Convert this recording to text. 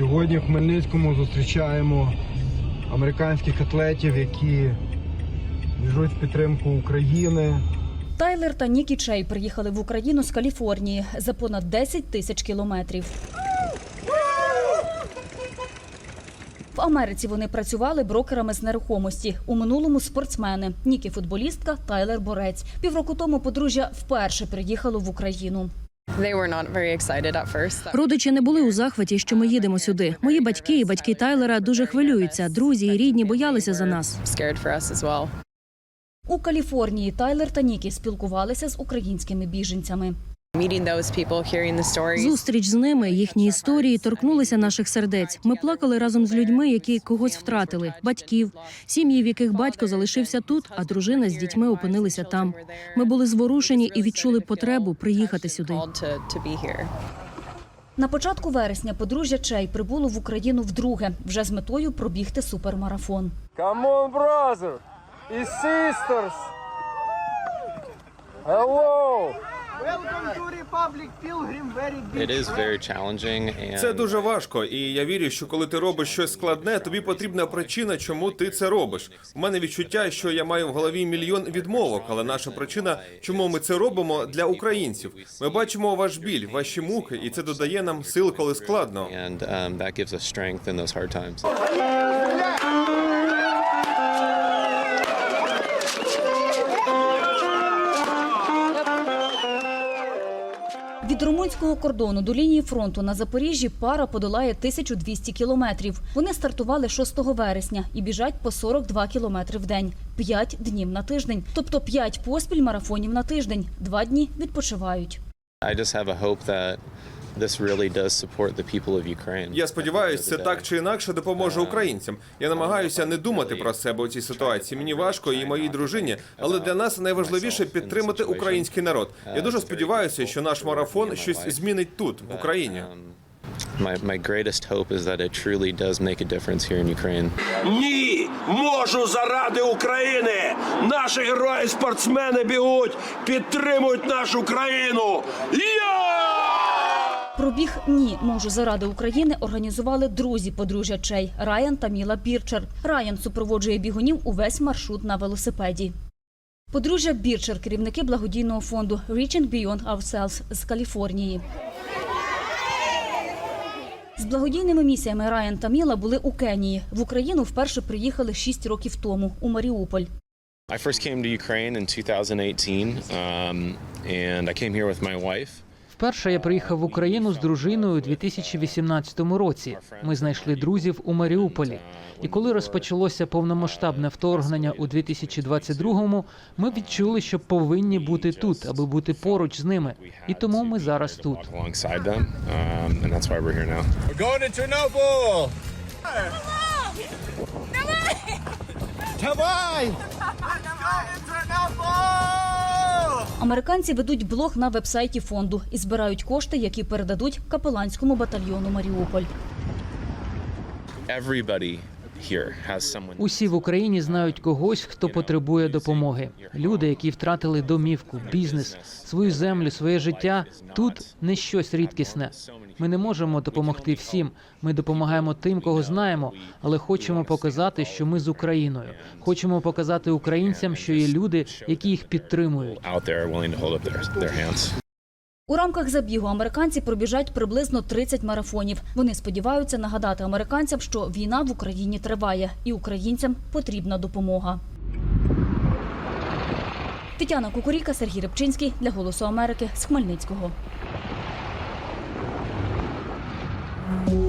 Сьогодні в Хмельницькому зустрічаємо американських атлетів, які біжуть в підтримку України. Тайлер та Нікі Чей приїхали в Україну з Каліфорнії за понад 10 тисяч кілометрів. В Америці вони працювали брокерами з нерухомості. У минулому спортсмени. Нікі футболістка, Тайлер борець. Півроку тому подружжя вперше приїхало в Україну. They were not very excited at first. Родичі не були у захваті, що ми їдемо сюди. Мої батьки і батьки Тайлера дуже хвилюються. Друзі і рідні боялися за нас. Scared for us as well. У Каліфорнії Тайлер та Нікі спілкувалися з українськими біженцями. Meeting those people, hearing the stories. Зустріч з ними, їхні історії торкнулися наших сердець. Ми плакали разом з людьми, які когось втратили, батьків, сім'ї, в яких батько залишився тут, а дружина з дітьми опинилися там. Ми були зворушені і відчули потребу приїхати сюди. На початку вересня подружжя Чей прибуло в Україну вдруге, вже з метою пробігти супермарафон. Come on, brother and! Hello! Welcome to Republic Pilgrim, very. It is very challenging and Це дуже важко, і я вірю, що коли ти робиш щось складне, тобі потрібна причина, чому ти це робиш. У мене відчуття, що я маю в голові мільйон відмовок, але наша причина, чому ми це робимо для українців. Ми бачимо ваш біль, ваші муки, і це додає нам сил, коли складно. and um, that gives us strength in those hard times. Від румунського кордону до лінії фронту на Запоріжжі пара подолає 1200 кілометрів. Вони стартували 6 вересня і біжать по 42 кілометри в день, 5 днів на тиждень. Тобто 5 поспіль марафонів на тиждень, Два дні відпочивають. I just have a hope that this really does support the people of Ukraine. Я сподіваюся, це так чи інакше допоможе українцям. Я намагаюся не думати про себе у цій ситуації. Мені важко і моїй дружині, але для нас найважливіше підтримати український народ. Я дуже сподіваюся, що наш марафон щось змінить тут, в Україні. My, my greatest hope is that it truly does make a difference here in Ukraine. Ні, можу заради України. Наші герої спортсмени бігуть, підтримують нашу країну. Я! Ні можу заради України організували друзі подружжя Чей Райан та Міла Бірчер. Райан супроводжує бігунів увесь маршрут на велосипеді. Подружжя Бірчер, керівники благодійного фонду Reaching Beyond Ourselves з Каліфорнії. З благодійними місіями Райан та Міла були у Кенії. В Україну вперше приїхали 6 років тому у Маріуполь. I first came to Ukraine in 2018, um, and I came here with my wife. Вперше я приїхав в Україну з дружиною у 2018 році. Ми знайшли друзів у Маріуполі. І коли розпочалося повномасштабне вторгнення у 2022-му, ми відчули, що повинні бути тут, аби бути поруч з ними. І тому ми зараз тут. Chernobyl! Давай! Американці ведуть блог на вебсайті фонду і збирають кошти, які передадуть капеланському батальйону Маріуполь. Усі в Україні знають когось, хто потребує допомоги. Люди, які втратили домівку, бізнес, свою землю, своє життя. Тут не щось рідкісне. Ми не можемо допомогти всім. Ми допомагаємо тим, кого знаємо, але хочемо показати, що ми з Україною. Хочемо показати українцям, що є люди, які їх підтримують. У рамках забігу американці пробіжать приблизно 30 марафонів. Вони сподіваються нагадати американцям, що війна в Україні триває, і українцям потрібна допомога. Тетяна Кукуріка, Сергій Рибчинський для Голосу Америки з Хмельницького. Thank you.